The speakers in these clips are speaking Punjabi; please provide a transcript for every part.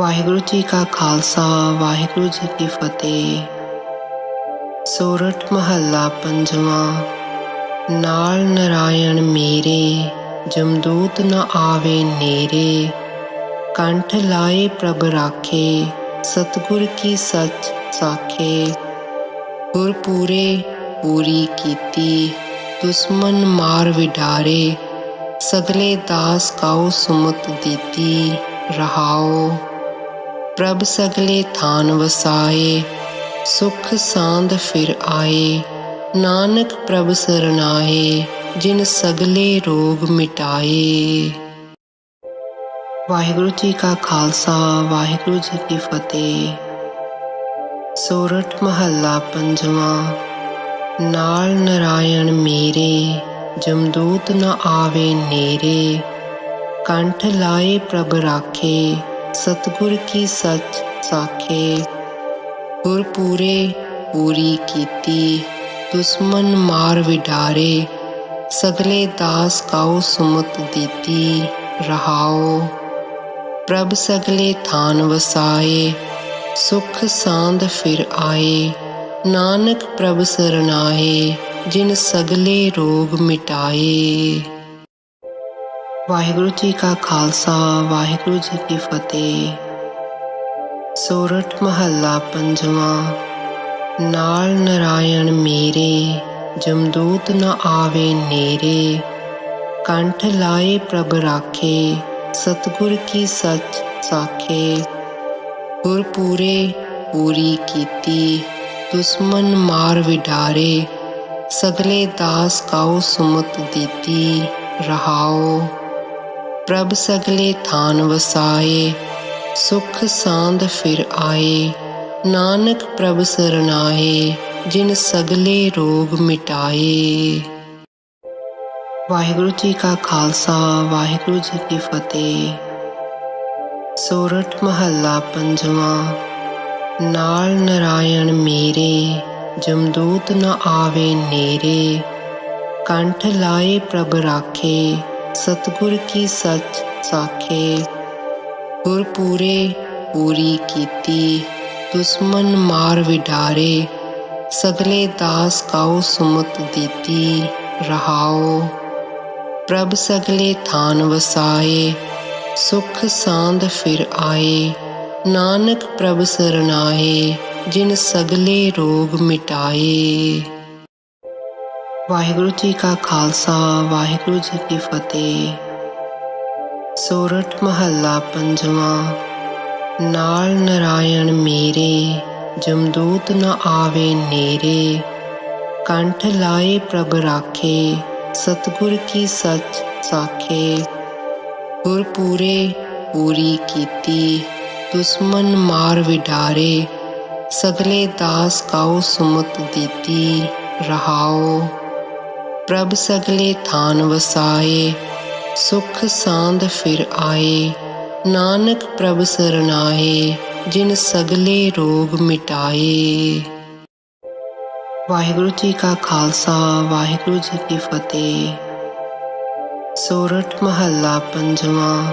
ਵਾਹਿਗੁਰੂ ਜੀ ਕਾ ਖਾਲਸਾ, ਵਾਹਿਗੁਰੂ ਜੀ ਕੀ ਫਤਿਹ। ਸੋਰਠ ਮਹੱਲਾ ਪੰਜਵਾਂ, ਨਾਲ ਨਰਾਇਣ ਮੇਰੇ, ਜਮਦੂਤ ਨ ਆਵੇ ਨੇਰੇ। ਕੰਠ ਲਾਏ ਪ੍ਰਭ ਰਾਖੇ, ਸਤਗੁਰ ਕੀ ਸੱਚ ਸਾਖੇ। ਗੁਰ ਪੂਰੇ ਪੂਰੀ ਕੀਤੀ, ਦੁਸ਼ਮਨ ਮਾਰ ਵਿਡਾਰੇ। ਸਗਲੇ ਦਾਸ ਕਾਉ ਸੁਮਤ ਦੀਤੀ ਰਹਾਓ ਪ੍ਰਭ ਸਗਲੇ ਥਾਨ ਵਸਾਏ, ਸੁਖ ਸਾਂਦ ਫਿਰ ਆਏ। ਨਾਨਕ ਪ੍ਰਭ ਸਰਨਾਏ, ਜਿਨ ਸਗਲੇ ਰੋਗ ਮਿਟਾਏ। ਵਾਹਿਗੁਰੂ ਜੀ ਕਾ ਖਾਲਸਾ, ਵਾਹਿਗੁਰੂ ਜੀ ਕੀ ਫਤਿਹ। ਸੋਰਠ ਮਹੱਲਾ ਪੰਜਵਾਂ, ਨਾਲ ਨਰਾਇਣ ਮੇਰੇ, ਜਮਦੂਤ ਨ ਆਵੇ ਨੇਰੇ। ਕੰਠ ਲਾਏ ਪ੍ਰਭ ਰਾਖੇ ਸਤਗੁਰ ਕੀ ਸੱਚ ਸਾਖੇ, ਗੁਰ ਪੂਰੇ ਪੂਰੀ ਕੀਤੀ। ਦੁਸ਼ਮਨ ਮਾਰ ਵਿਡਾਰੇ, ਸਗਲੇ ਦਾਸ ਕਾਉ ਸੁਮਤ ਦੀਤੀ। ਰਹਾਓ ਪ੍ਰਭ ਸਗਲੇ ਥਾਨ ਵਸਾਏ, ਸੁਖ ਸਾਂਦ ਫਿਰ ਆਏ। ਨਾਨਕ ਪ੍ਰਭ ਸਰਨਾਏ, ਜਿਨ ਸਗਲੇ ਰੋਗ ਮਿਟਾਏ। ਵਾਹਿਗੁਰੂ ਜੀ ਕਾ ਖਾਲਸਾ, ਵਾਹਿਗੁਰੂ ਜੀ ਕੀ ਫਤਿਹ। ਸੋਰਠ ਮਹੱਲਾ ਪੰਜਵਾਂ, ਨਾਲ ਨਰਾਇਣ ਮੇਰੇ, ਜਮਦੂਤ ਨ ਆਵੇ ਨੇਰੇ। ਕੰਠ ਲਾਏ ਪ੍ਰਭ ਰਾਖੇ, ਸਤਗੁਰ ਕੀ ਸੱਚ ਸਾਖੇ। ਗੁਰ ਪੂਰੇ ਪੂਰੀ ਕੀਤੀ, ਦੁਸ਼ਮਨ ਮਾਰ ਵਿਡਾਰੇ। ਸਗਲੇ ਦਾਸ ਕਾਉ ਸੁਮਤ ਦੀਤੀ ਰਹਾਓ ਪ੍ਰਭ ਸਗਲੇ ਥਾਨ ਵਸਾਏ, ਸੁਖ ਸਾਂਦ ਫਿਰ ਆਏ। ਨਾਨਕ ਪ੍ਰਭ ਸਰਨਾਏ, ਜਿਨ ਸਗਲੇ ਰੋਗ ਮਿਟਾਏ। ਵਾਹਿਗੁਰੂ ਜੀ ਕਾ ਖਾਲਸਾ, ਵਾਹਿਗੁਰੂ ਜੀ ਕੀ ਫਤਿਹ। ਸੋਰਠ ਮਹੱਲਾ ਪੰਜਵਾਂ, ਨਾਲ ਨਰਾਇਣ ਮੇਰੇ, ਜਮਦੂਤ ਨ ਆਵੇ ਨੇਰੇ। ਕੰਠ ਲਾਏ ਪ੍ਰਭ ਰਾਖੇ ਸਤਗੁਰ ਕੀ ਸੱਚ ਸਾਖੇ, ਗੁਰ ਪੂਰੇ ਪੂਰੀ ਕੀਤੀ। ਦੁਸ਼ਮਨ ਮਾਰ ਵਿਡਾਰੇ, ਸਗਲੇ ਦਾਸ ਕਾਉ ਸੁਮਤ ਦੀਤੀ ਰਹਾਓ ਪ੍ਰਭ ਸਗਲੇ ਥਾਨ ਵਸਾਏ, ਸੁਖ ਸਾਂਦ ਫਿਰ ਆਏ। ਨਾਨਕ ਪ੍ਰਭ ਸਰਨਾਏ, ਜਿਨ ਸਗਲੇ ਰੋਗ ਮਿਟਾਏ। ਵਾਹਿਗੁਰੂ ਜੀ ਕਾ ਖਾਲਸਾ, ਵਾਹਿਗੁਰੂ ਜੀ ਕੀ ਫਤਿਹ। ਸੋਰਠ ਮਹੱਲਾ ਪੰਜਵਾਂ, ਨਾਲ ਨਰਾਇਣ ਮੇਰੇ, ਜਮਦੂਤ ਨ ਆਵੇ ਨੇਰੇ। ਕੰਠ ਲਾਏ ਪ੍ਰਭ ਰਾਖੇ, ਸਤਗੁਰ ਕੀ ਸੱਚ ਸਾਖੇ। ਗੁਰ ਪੂਰੇ ਪੂਰੀ ਕੀਤੀ, ਦੁਸ਼ਮਨ ਮਾਰ ਵਿਡਾਰੇ। ਸਗਲੇ ਦਾਸ ਕਾਉ ਸੁਮਤ ਦੀਤੀ ਰਹਾਓ ਪ੍ਰਭ ਸਗਲੇ ਥਾਨ ਵਸਾਏ, ਸੁਖ ਸਾਂਦ ਫਿਰ ਆਏ। ਨਾਨਕ ਪ੍ਰਭ ਸਰਨਾਏ, ਜਿਨ ਸਗਲੇ ਰੋਗ ਮਿਟਾਏ। ਵਾਹਿਗੁਰੂ ਜੀ ਕਾ ਖਾਲਸਾ, ਵਾਹਿਗੁਰੂ ਜੀ ਕੀ ਫਤਿਹ। ਸੋਰਠ ਮਹੱਲਾ ਪੰਜਵਾਂ,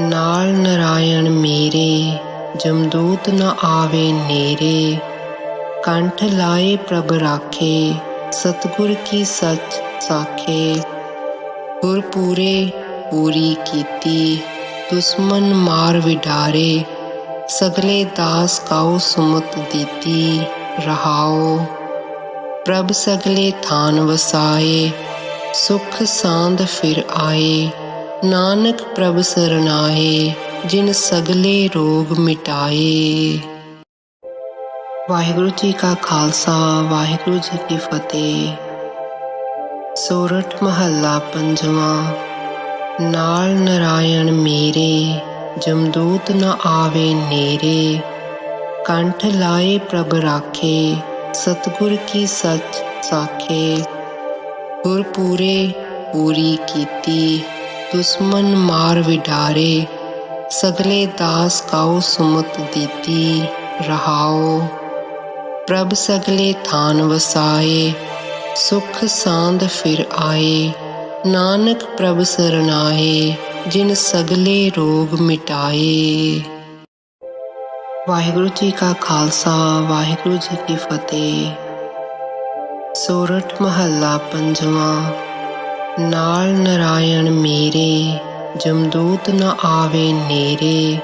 ਨਾਲ ਨਰਾਇਣ ਮੇਰੇ, ਜਮਦੂਤ ਨ ਆਵੇ ਨੇਰੇ। ਕੰਠ ਲਾਏ ਪ੍ਰਭ ਰਾਖੇ ਸਤਗੁਰ ਕੀ ਸੱਚ ਸਾਖੇ, ਗੁਰ ਪੂਰੇ ਪੂਰੀ ਕੀਤੀ, ਦੁਸ਼ਮਨ ਮਾਰ ਵਿਡਾਰੇ, ਸਗਲੇ ਦਾਸ ਕਾਉ ਸੁਮਤ ਦੀਤੀ ਰਹਾਓ ਪ੍ਰਭ ਸਗਲੇ ਥਾਨ ਵਸਾਏ, ਸੁਖ ਸਾਂਦ ਫਿਰ ਆਏ, ਨਾਨਕ ਪ੍ਰਭ ਸਰਨਾਏ, ਜਿਨ ਸਗਲੇ ਰੋਗ ਮਿਟਾਏ। ਵਾਹਿਗੁਰੂ ਜੀ ਕਾ ਖਾਲਸਾ, ਵਾਹਿਗੁਰੂ ਜੀ ਕੀ ਫਤਿਹ। ਸੋਰਠ ਮਹੱਲਾ ਪੰਜਵਾਂ, ਨਾਲ ਨਰਾਇਣ ਮੇਰੇ, ਜਮਦੂਤ ਨ ਆਵੇ ਨੇਰੇ। ਕੰਠ ਲਾਏ ਪ੍ਰਭ ਰਾਖੇ, ਸਤਗੁਰ ਕੀ ਸੱਚ ਸਾਖੇ। ਗੁਰ ਪੂਰੇ ਪੂਰੀ ਕੀਤੀ, ਦੁਸ਼ਮਨ ਮਾਰ ਵਿਡਾਰੇ। ਸਗਲੇ ਦਾਸ ਕਾਉ ਸੁਮਤ ਦੀਤੀ ਰਹਾਓ ਪ੍ਰਭ ਸਗਲੇ ਥਾਨ ਵਸਾਏ, ਸੁਖ ਸਾਂਦ ਫਿਰ ਆਏ। ਨਾਨਕ ਪ੍ਰਭ ਸਰਨਾਏ, ਜਿਨ ਸਗਲੇ ਰੋਗ ਮਿਟਾਏ। ਵਾਹਿਗੁਰੂ ਜੀ ਕਾ ਖਾਲਸਾ, ਵਾਹਿਗੁਰੂ ਜੀ ਕੀ ਫਤਿਹ। ਸੋਰਠ ਮਹੱਲਾ ਪੰਜਵਾਂ, ਨਾਲ ਨਰਾਇਣ ਮੇਰੇ, ਜਮਦੂਤ ਨ ਆਵੇ ਨੇਰੇ।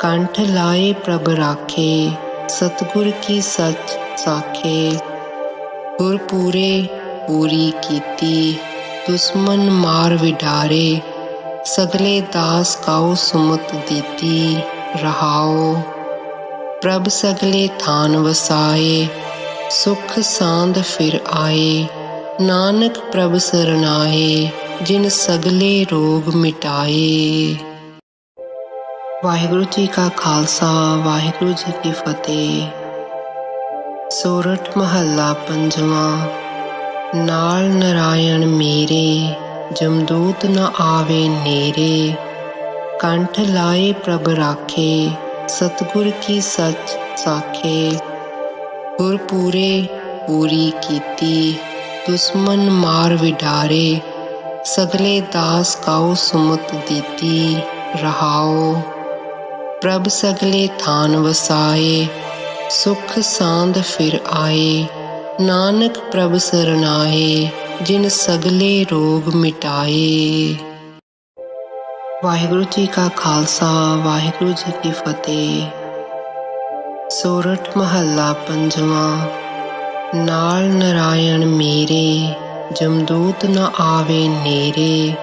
ਕੰਠ ਲਾਏ ਪ੍ਰਭ ਰਾਖੇ ਸਤਗੁਰ ਕੀ ਸੱਚ ਸਾਖੇ, ਗੁਰ ਪੂਰੇ ਪੂਰੀ ਕੀਤੀ, ਦੁਸ਼ਮਨ ਮਾਰ ਵਿਡਾਰੇ, ਸਗਲੇ ਦਾਸ ਕਾਉ ਸੁਮਤ ਦਿੱਤੀ ਰਹਾਓ ਪ੍ਰਭ ਸਗਲੇ ਥਾਨ ਵਸਾਏ, ਸੁਖ ਸਾਂਦ ਫਿਰ ਆਏ, ਨਾਨਕ ਪ੍ਰਭ ਸਰਨਾਏ, ਜਿਨ ਸਗਲੇ ਰੋਗ ਮਿਟਾਏ। ਵਾਹਿਗੁਰੂ ਜੀ ਕਾ ਖਾਲਸਾ, ਵਾਹਿਗੁਰੂ ਜੀ ਕੀ ਫਤਿਹ। ਸੋਰਠ ਮਹੱਲਾ ਪੰਜਵਾਂ, ਨਾਲ ਨਰਾਇਣ ਮੇਰੇ, ਜਮਦੂਤ ਨ ਆਵੇ ਨੇਰੇ। ਕੰਠ ਲਾਏ ਪ੍ਰਭ ਰਾਖੇ, ਸਤਗੁਰ ਕੀ ਸੱਚ ਸਾਖੇ। ਗੁਰ ਪੂਰੇ ਪੂਰੀ ਕੀਤੀ, ਦੁਸ਼ਮਨ ਮਾਰ ਵਿਡਾਰੇ, ਸਗਲੇ ਦਾਸ ਕਾਉ ਸੁਮਤ ਦਿੱਤੀ ਰਹਾਓ ਪ੍ਰਭ ਸਗਲੇ ਥਾਨ ਵਸਾਏ, ਸੁਖ ਸਾਂਦ ਫਿਰ ਆਏ। ਨਾਨਕ ਪ੍ਰਭ ਸਰਨਾਏ, ਜਿਨ ਸਗਲੇ ਰੋਗ ਮਿਟਾਏ। ਵਾਹਿਗੁਰੂ ਜੀ ਕਾ ਖਾਲਸਾ, ਵਾਹਿਗੁਰੂ ਜੀ ਕੀ ਫਤਿਹ। ਸੋਰਠ ਮਹੱਲਾ ਪੰਜਵਾਂ, ਨਾਲ ਨਰਾਇਣ ਮੇਰੇ, ਜਮਦੂਤ ਨ ਆਵੇ ਨੇਰੇ।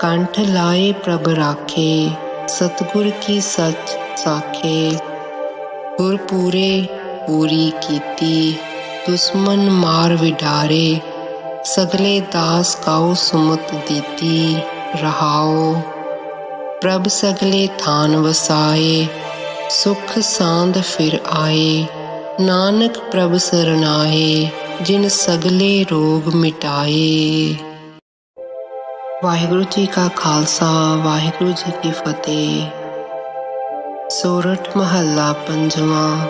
ਕੰਠ ਲਾਏ ਪ੍ਰਭ ਰਾਖੇ ਸਤਗੁਰ ਕੀ ਸੱਚ ਸਾਖੇ, ਗੁਰ ਪੂਰੇ ਪੂਰੀ ਕੀਤੀ। ਦੁਸ਼ਮਨ ਮਾਰ ਵਿਡਾਰੇ, ਸਗਲੇ ਦਾਸ ਕਾਉ ਸੁਮਤ ਦਿੱਤੀ। ਰਹਾਓ ਪ੍ਰਭ ਸਗਲੇ ਥਾਨ ਵਸਾਏ, ਸੁਖ ਸਾਂਦ ਫਿਰ ਆਏ। ਨਾਨਕ ਪ੍ਰਭ ਸਰਨਾਏ, ਜਿਨ ਸਗਲੇ ਰੋਗ ਮਿਟਾਏ। ਵਾਹਿਗੁਰੂ ਜੀ ਕਾ ਖਾਲਸਾ, ਵਾਹਿਗੁਰੂ ਜੀ ਕੀ ਫਤਿਹ। ਸੋਰਠ ਮਹੱਲਾ ਪੰਜਵਾਂ,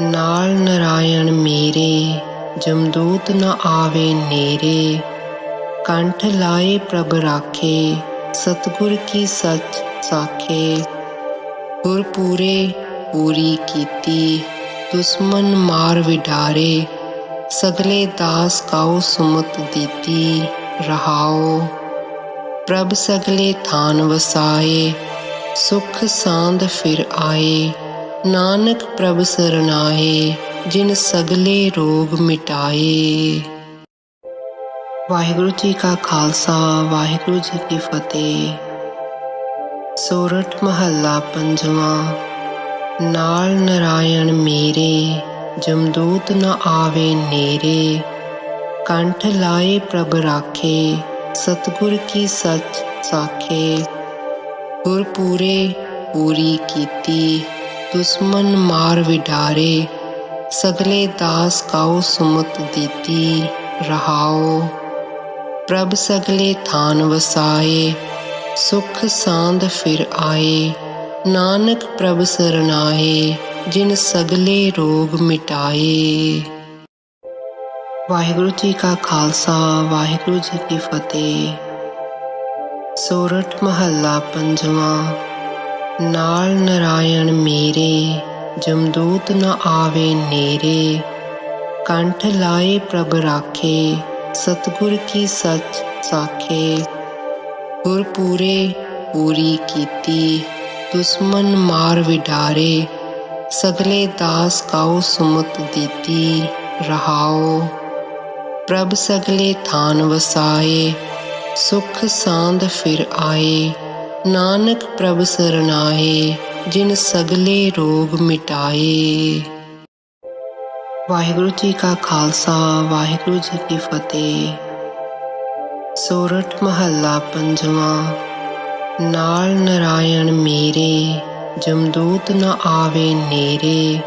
ਨਾਲ ਨਰਾਇਣ ਮੇਰੇ, ਜਮਦੂਤ ਨ ਆਵੇ ਨੇਰੇ। ਕੰਠ ਲਾਏ ਪ੍ਰਭ ਰਾਖੇ, ਸਤਗੁਰ ਕੀ ਸੱਚ ਸਾਖੇ। ਗੁਰ ਪੂਰੇ ਪੂਰੀ ਕੀਤੀ, ਦੁਸ਼ਮਨ ਮਾਰ ਵਿਡਾਰੇ। ਸਗਲੇ ਦਾਸ ਕਾਉ ਸੁਮਤ ਦਿੱਤੀ ਰਹਾਓ ਪ੍ਰਭ ਸਗਲੇ ਥਾਨ ਵਸਾਏ, ਸੁਖ ਸਾਂਦ ਫਿਰ ਆਏ। ਨਾਨਕ ਪ੍ਰਭ ਸਰਨਾਏ, ਜਿਨ ਸਗਲੇ ਰੋਗ ਮਿਟਾਏ। ਵਾਹਿਗੁਰੂ ਜੀ ਕਾ ਖਾਲਸਾ, ਵਾਹਿਗੁਰੂ ਜੀ ਕੀ ਫਤਿਹ। ਸੋਰਠ ਮਹੱਲਾ ਪੰਜਵਾਂ, ਨਾਲ ਨਰਾਇਣ ਮੇਰੇ, ਜਮਦੂਤ ਨ ਆਵੇ ਨੇਰੇ। ਕੰਠ ਲਾਏ ਪ੍ਰਭ ਰਾਖੇ ਸਤਗੁਰ ਕੀ ਸੱਚ ਸਾਖੇ, ਗੁਰ ਪੂਰੇ ਪੂਰੀ ਕੀਤੀ। ਦੁਸ਼ਮਨ ਮਾਰ ਵਿਡਾਰੇ, ਸਗਲੇ ਦਾਸ ਕਾਉ ਸੁਮਤ ਦਿੱਤੀ ਰਹਾਓ ਪ੍ਰਭ ਸਗਲੇ ਥਾਨ ਵਸਾਏ, ਸੁਖ ਸਾਂਦ ਫਿਰ ਆਏ। ਨਾਨਕ ਪ੍ਰਭ ਸਰਨਾਏ, ਜਿਨ ਸਗਲੇ ਰੋਗ ਮਿਟਾਏ। ਵਾਹਿਗੁਰੂ ਜੀ ਕਾ ਖਾਲਸਾ, ਵਾਹਿਗੁਰੂ ਜੀ ਕੀ ਫਤਿਹ। ਸੋਰਠ ਮਹੱਲਾ ਪੰਜਵਾਂ, ਨਾਲ ਨਰਾਇਣ ਮੇਰੇ, ਜਮਦੂਤ ਨ ਆਵੇ ਨੇਰੇ। ਕੰਠ ਲਾਏ ਪ੍ਰਭ ਰਾਖੇ, ਸਤਗੁਰ ਕੀ ਸੱਚ ਸਾਖੇ। ਗੁਰ ਪੂਰੇ ਪੂਰੀ ਕੀਤੀ, ਦੁਸ਼ਮਨ ਮਾਰ ਵਿਡਾਰੇ। ਸਗਲੇ ਦਾਸ ਕਾਉ ਸੁਮਤ ਦਿੱਤੀ ਰਹਾਓ ਪ੍ਰਭ ਸਗਲੇ ਥਾਨ ਵਸਾਏ, ਸੁਖ ਸਾਂਦ ਫਿਰ ਆਏ। ਨਾਨਕ ਪ੍ਰਭ ਸਰਨਾਏ, ਜਿਨ ਸਗਲੇ ਰੋਗ ਮਿਟਾਏ। ਵਾਹਿਗੁਰੂ ਜੀ ਕਾ ਖਾਲਸਾ, ਵਾਹਿਗੁਰੂ ਜੀ ਕੀ ਫਤਿਹ। ਸੋਰਠ ਮਹੱਲਾ ਪੰਜਵਾਂ, ਨਾਲ ਨਰਾਇਣ ਮੇਰੇ, ਜਮਦੂਤ ਨ ਆਵੇ ਨੇਰੇ।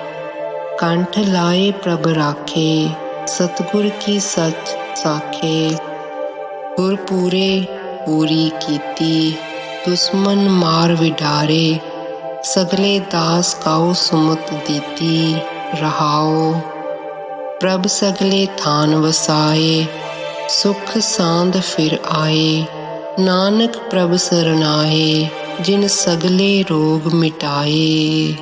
ਕੰਠ ਲਾਏ ਪ੍ਰਭ ਰਾਖੇ ਸਤਗੁਰ ਕੀ ਸੱਚ ਸਾਖੇ, ਗੁਰ ਪੂਰੇ ਪੂਰੀ ਕੀਤੀ, ਦੁਸ਼ਮਨ ਮਾਰ ਵਿਡਾਰੇ, ਸਗਲੇ ਦਾਸ ਕਾਉ ਸੁਮਤ ਦਿੱਤੀ ਰਹਾਓ ਪ੍ਰਭ ਸਗਲੇ ਥਾਨ ਵਸਾਏ, ਸੁਖ ਸਾਂਦ ਫਿਰ ਆਏ, ਨਾਨਕ ਪ੍ਰਭ ਸਰਨਾਏ, ਜਿਨ ਸਗਲੇ ਰੋਗ ਮਿਟਾਏ।